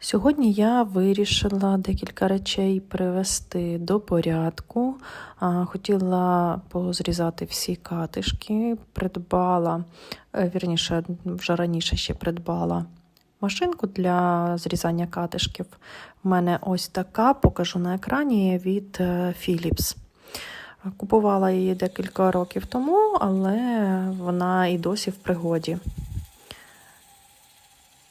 Сьогодні я вирішила декілька речей привести до порядку. Хотіла позрізати всі катишки, придбала, е, вірніше, вже раніше ще придбала машинку для зрізання катишків. У мене ось така, покажу на екрані від е, Philips. Купувала її декілька років тому, але вона і досі в пригоді.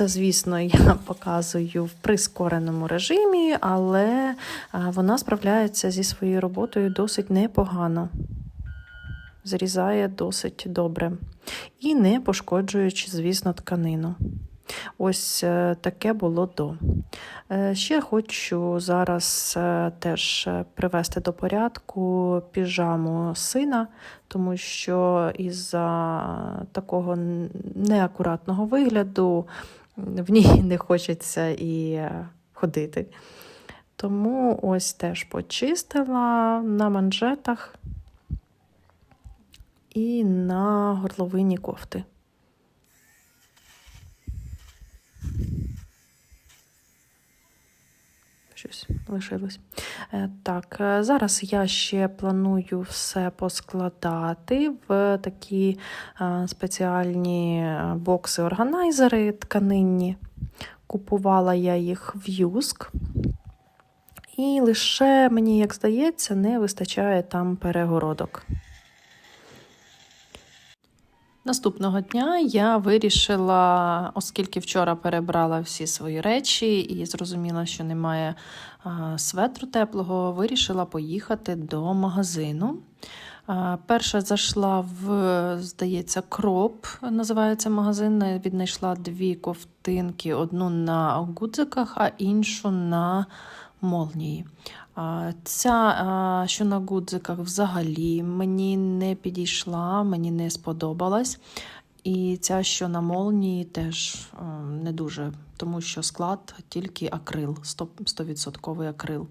Це, звісно, я показую в прискореному режимі, але вона справляється зі своєю роботою досить непогано. Зрізає досить добре. І не пошкоджуючи, звісно, тканину. Ось е, таке було до. Е, Ще хочу зараз е, теж привести до порядку піжаму сина, тому що із-за такого неакуратного вигляду в ній не хочеться і е, ходити. Тому ось теж почистила на манжетах і на горловині кофти. Щось лишилось. Е, Так, е, зараз я ще планую все поскладати в такі е, спеціальні бокси-органайзери тканинні. Купувала я їх в Юск. І лише, мені як здається, не вистачає там перегородок. Наступного дня я вирішила, оскільки вчора перебрала всі свої речі і зрозуміла, що немає светру теплого, вирішила поїхати до магазину. Перша зайшла в, здається, кроп, називається магазин. Віднайшла дві ковтинки: одну на гудзиках, а іншу на молнії. Ця, що на гудзиках, взагалі мені не підійшла, мені не сподобалась. І ця, що на молнії, теж не дуже, тому що склад тільки акрил, 100%, 100% акрил.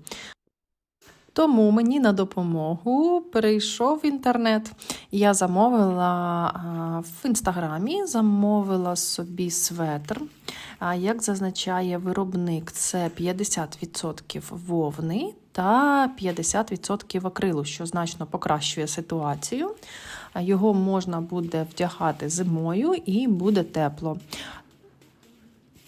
Тому мені на допомогу прийшов інтернет. Я замовила в інстаграмі, замовила собі светр. Як зазначає виробник, це 50% вовни та 50% акрилу, що значно покращує ситуацію. Його можна буде вдягати зимою і буде тепло.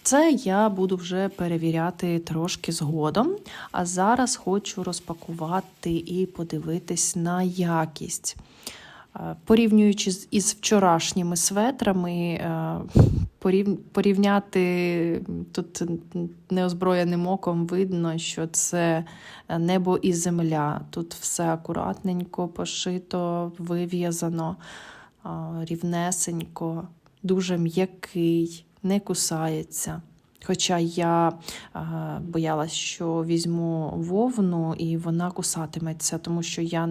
Це я буду вже перевіряти трошки згодом. А зараз хочу розпакувати і подивитись на якість. Е, Порівнюючи із вчорашніми светрами, е, порівняти тут неозброєним оком видно, що це небо і земля. Тут все акуратненько, пошито, вив'язано, рівнесенько, дуже м'який, не кусається. Хоча я боялась, що візьму вовну і вона кусатиметься, тому що я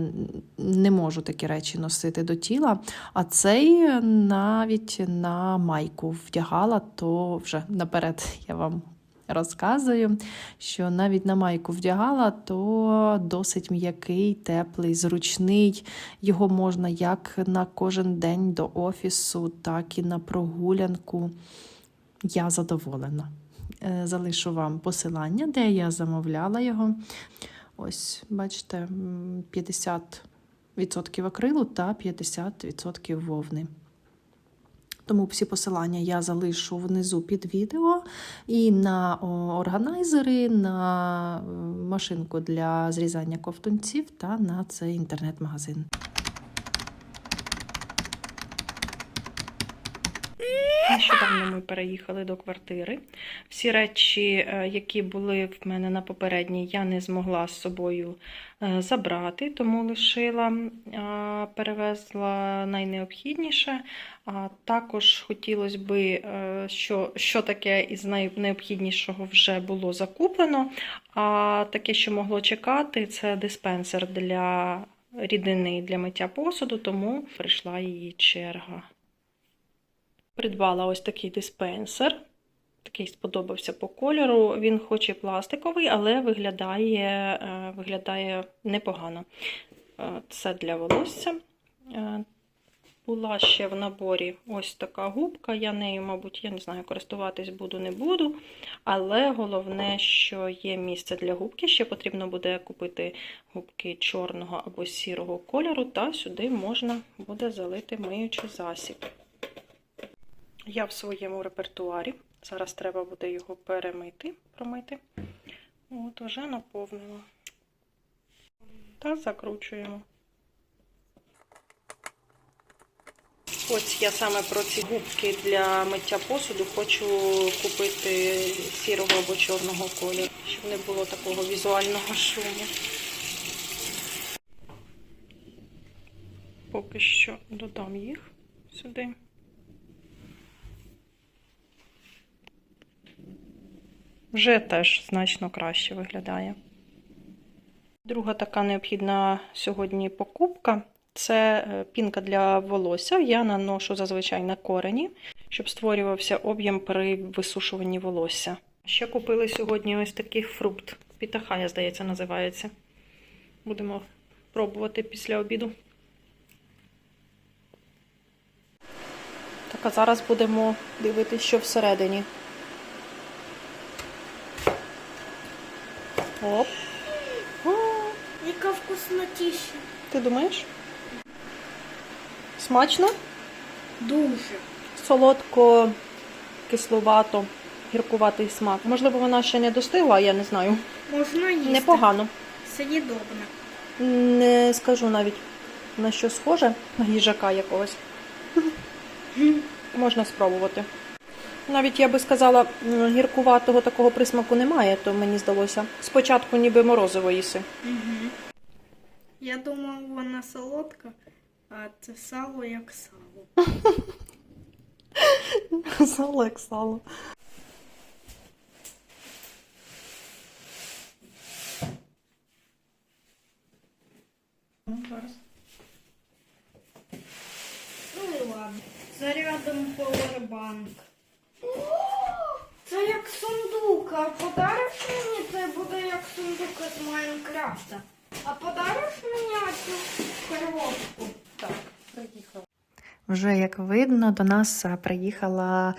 не можу такі речі носити до тіла. А цей навіть на майку вдягала, то вже наперед я вам розказую, що навіть на майку вдягала, то досить м'який, теплий, зручний. Його можна як на кожен день до офісу, так і на прогулянку. Я задоволена. Е, Залишу вам посилання, де я замовляла його. Ось, бачите, 50% акрилу та 50% вовни. Тому всі посилання я залишу внизу під відео і на органайзери, на е, машинку для зрізання ковтунців та на цей інтернет-магазин. Нещодавно ми переїхали до квартири. Всі речі, е, які були в мене на попередній, я не змогла з собою е, забрати, тому лишила, перевезла найнеобхідніше. А також хотілося би, е, що, що таке із найнеобхіднішого вже було закуплено. А таке, що могло чекати, це диспенсер для рідини для миття посуду, тому прийшла її черга. Придбала ось такий диспенсер. Такий сподобався по кольору. Він хоч і пластиковий, але виглядає, е, виглядає непогано. Е, Це для волосся. Е, Була ще в наборі ось така губка. Я нею, мабуть, я не знаю, користуватись буду, не буду. Але головне, що є місце для губки. Ще потрібно буде купити губки чорного або сірого кольору, та сюди можна буде залити миючий засіб. Я в своєму репертуарі. Зараз треба буде його перемити, промити. От, вже наповнила. Та закручуємо. Ось я саме про ці губки для миття посуду хочу купити сірого або чорного кольору, щоб не було такого візуального шуму. Поки що додам їх сюди. Вже теж значно краще виглядає. Друга така необхідна сьогодні покупка це е, пінка для волосся. Я наношу зазвичай на корені, щоб створювався об'єм при висушуванні волосся. Ще купили сьогодні ось такий фрукт. Пітахая, здається, називається. Будемо пробувати після обіду. Так, а зараз будемо дивитися, що всередині. Оп. О, Яка вкуснотіща. ти думаєш? Смачно? Дуже. Солодко, кисловато, гіркуватий смак. Можливо, вона ще не достигла, я не знаю. Можна їсти. Непогано. Съїдобно. Не скажу навіть на що схоже, на їжака якогось. Можна спробувати. Навіть я би сказала, гіркуватого такого присмаку немає, то мені здалося. Спочатку ніби морозиво їси. Угу. Я думав, вона солодка, а це сало як сало. Сало як сало. Ну і ладно. Зарядом повербанк. Це як сундук, а подариш мені це буде як сундук з Майнкрафта. А подариш мені оцю Вже як видно, до нас приїхала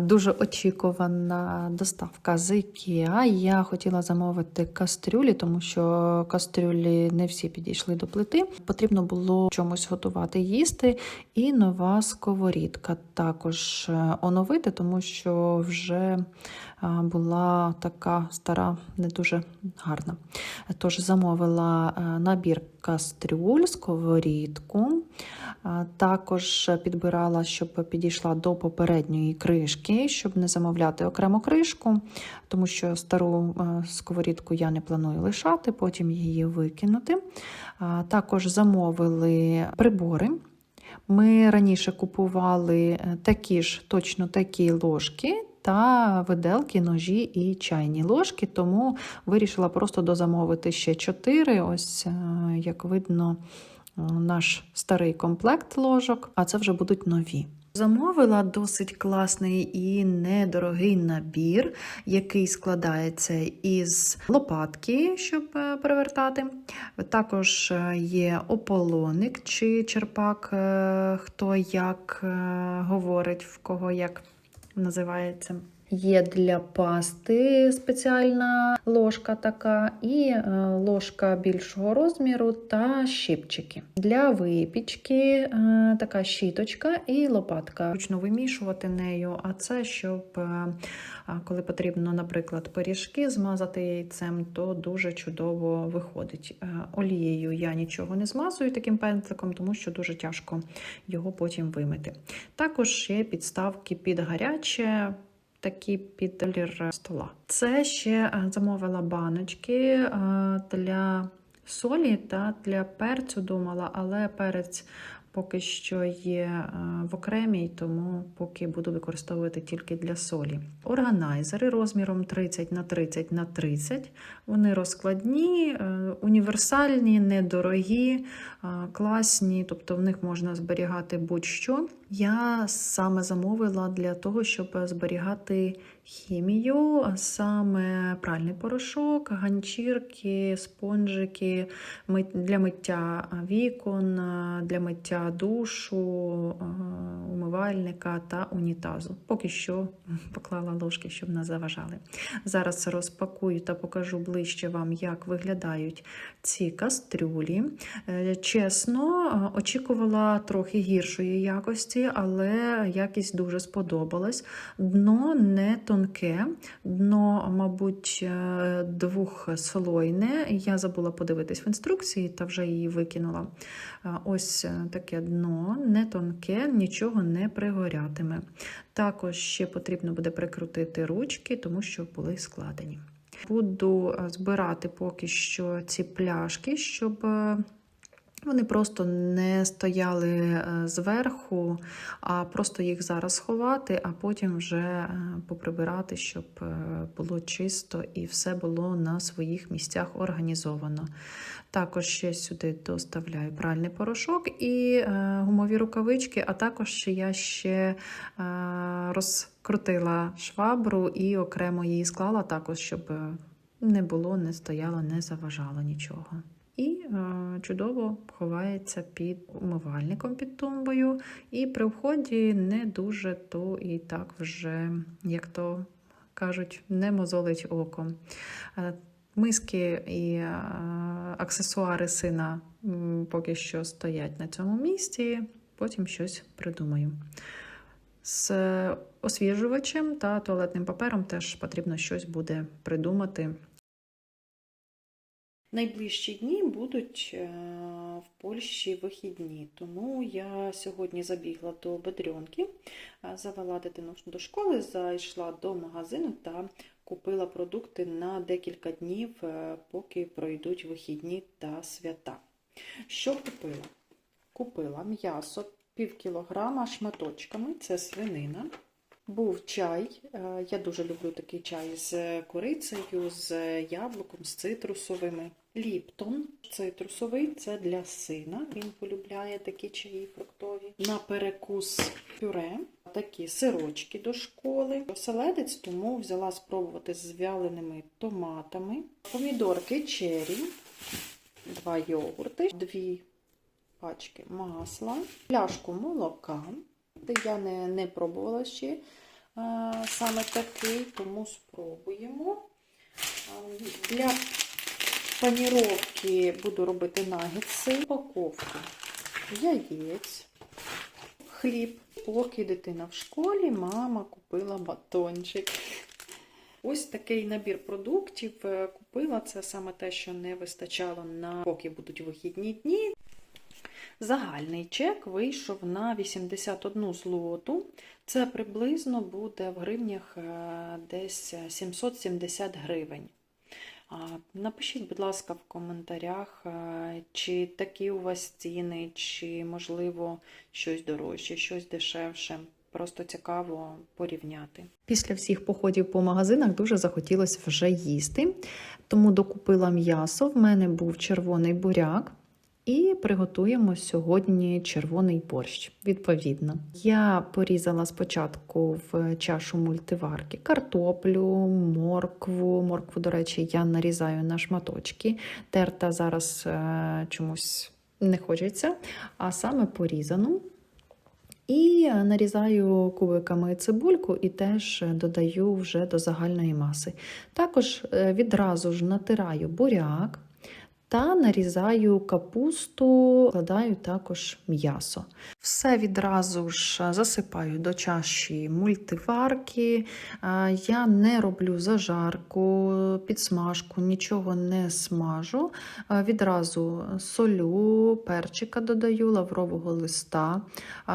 дуже очікувана доставка з Ікеа. Я хотіла замовити кастрюлі, тому що кастрюлі не всі підійшли до плити. Потрібно було чомусь готувати їсти. І нова сковорідка також е, оновити, тому що вже була така стара, не дуже гарна. Тож замовила е, набір кастрюль, сковорідку. Також підбирала, щоб підійшла до попередньої кришки, щоб не замовляти окремо кришку, тому що стару е, сковорідку я не планую лишати, потім її викинути. Також замовили прибори. Ми раніше купували е, такі ж, точно такі ложки. Та виделки, ножі і чайні ложки, тому вирішила просто дозамовити ще чотири. Ось, е, як видно, наш старий комплект ложок, а це вже будуть нові. Замовила досить класний і недорогий набір, який складається із лопатки, щоб е, перевертати. Також е, є ополоник чи черпак, хто як говорить, в кого як називається. Є для пасти спеціальна ложка така, і е, ложка більшого розміру та щипчики. Для випічки е, така щіточка і лопатка. Ручно вимішувати нею, а це щоб, е, коли потрібно, наприклад, пиріжки змазати яйцем, то дуже чудово виходить. Олією я нічого не змазую таким пензликом, тому що дуже тяжко його потім вимити. Також є підставки під гаряче. Такі під колір стола. Це ще е, замовила баночки е, для солі та для перцю думала, але перець поки що є е, в окремій, тому поки буду використовувати тільки для солі. Органайзери розміром 30 на 30 на 30. Вони розкладні, е, універсальні, недорогі, е, класні, тобто в них можна зберігати будь-що. Я саме замовила для того, щоб зберігати хімію, а саме пральний порошок, ганчірки, спонжики для миття вікон, для миття душу, умивальника та унітазу. Поки що поклала ложки, щоб не заважали. Зараз розпакую та покажу ближче вам, як виглядають ці кастрюлі. Е, Чесно, очікувала трохи гіршої якості, але якість дуже сподобалась. Дно не тонке, дно, мабуть, е, двохслойне. Я забула подивитись в інструкції та вже її викинула. Е, Ось е, таке дно, не тонке, нічого не пригорятиме. Також ще потрібно буде прикрутити ручки, тому що були складені. Буду збирати поки що ці пляшки, щоб вони просто не стояли е, зверху, а просто їх зараз ховати, а потім вже е, поприбирати, щоб е, було чисто і все було на своїх місцях організовано. Також ще сюди доставляю пральний порошок і гумові рукавички, а також я ще розкрутила швабру і окремо її склала, також, щоб не було, не стояло, не заважало нічого. І е, чудово ховається під умивальником під тумбою. І при вході не дуже то і так вже, як то кажуть, не мозолить око. Е, Миски і е, аксесуари сина поки що стоять на цьому місці, потім щось придумаю. З освіжувачем та туалетним папером теж потрібно щось буде придумати. Найближчі дні будуть е, в Польщі вихідні, тому я сьогодні забігла до Бедрьонки, е, завела дитину до школи, зайшла до магазину та купила продукти на декілька днів, е, поки пройдуть вихідні та свята. Що купила? Купила м'ясо пів кілограма шматочками, це свинина. Був чай. Я дуже люблю такий чай з корицею, з яблуком, з цитрусовими. Ліптон цитрусовий це для сина. Він полюбляє такі чаї фруктові. На перекус пюре, такі сирочки до школи. Оселедець, тому взяла спробувати з вяленими томатами. Помідорки чері, два йогурти, дві пачки масла, пляшку молока. Я не, не пробувала ще е, саме такий, тому спробуємо. Для паніровки буду робити нагетси, упаковку яєць, хліб. Поки дитина в школі, мама купила батончик. Ось такий набір продуктів е, купила. Це саме те, що не вистачало на поки будуть вихідні дні. Загальний чек вийшов на 81 злоту. Це приблизно буде в гривнях е, десь 770 гривень. Напишіть, будь ласка, в коментарях, е, чи такі у вас ціни, чи, можливо, щось дорожче, щось дешевше. Просто цікаво порівняти. Після всіх походів по магазинах дуже захотілося вже їсти, тому докупила м'ясо. В мене був червоний буряк. І приготуємо сьогодні червоний борщ. Відповідно, я порізала спочатку в чашу мультиварки картоплю, моркву. Моркву, до речі, я нарізаю на шматочки. Терта зараз е, чомусь не хочеться, а саме порізану. І нарізаю кубиками цибульку і теж додаю вже до загальної маси. Також е, відразу ж натираю буряк та нарізаю капусту, складаю також м'ясо. Все відразу ж засипаю до чаші мультиварки. Я не роблю зажарку, підсмажку, нічого не смажу. Відразу солю, перчика додаю, лаврового листа.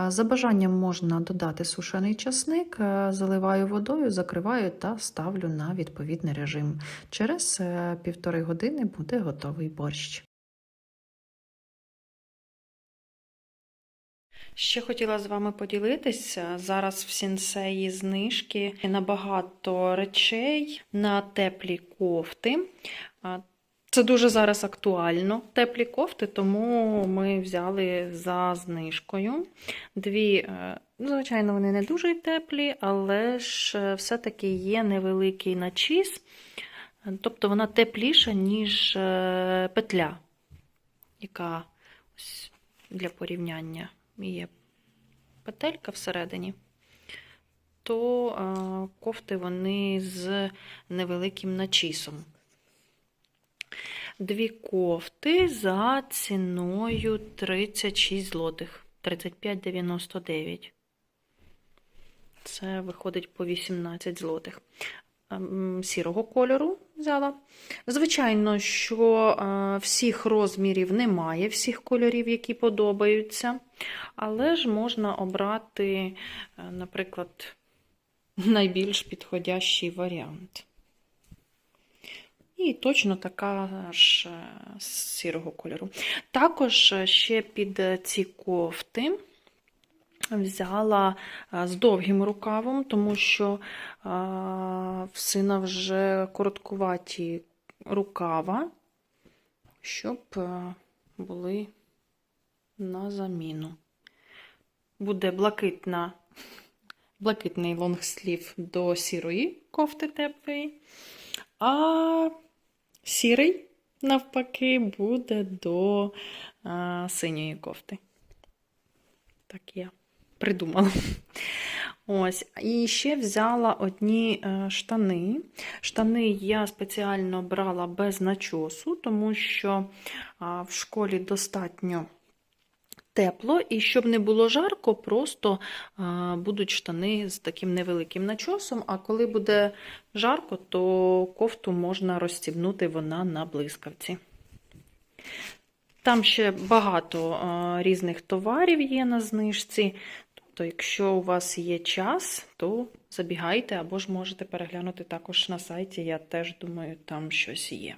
За бажанням можна додати сушений часник, заливаю водою, закриваю та ставлю на відповідний режим. Через е, півтори години буде готовий борщ. Ще хотіла з вами поділитися. Зараз в сінсеї знижки на багато речей на теплі кофти. Це дуже зараз актуально. Теплі кофти, тому ми взяли за знижкою. Дві, е, ну, звичайно, вони не дуже теплі, але ж е, все-таки є невеликий начіс. Тобто вона тепліша, ніж е, петля, яка для порівняння є петелька всередині. То е, кофти вони з невеликим начісом. Дві кофти за ціною 36 злотих, 35,99. Це виходить по 18 злотих. Ем, Сірого кольору взяла. Звичайно, що е, всіх розмірів немає, всіх кольорів, які подобаються. Але ж можна обрати, е, наприклад, найбільш підходящий варіант. І точно така ж е, сірого кольору. Також ще під ці кофти взяла е, з довгим рукавом, тому що е, в сина вже короткуваті рукава, щоб е, були на заміну. Буде блакитна, блакитний лонгслів до сірої кофти теплої, а сірий, навпаки, буде до синьої кофти. Так я придумала. Ось, і ще взяла одні е, штани. Штани я спеціально брала без начосу, тому що в школі достатньо тепло, і щоб не було жарко, просто будуть штани з таким невеликим начосом. А коли буде жарко, то кофту можна розстібнути вона на блискавці. Там ще багато різних товарів є на знижці. Тобто, якщо у вас є час, то забігайте або ж можете переглянути також на сайті. Я теж думаю, там щось є.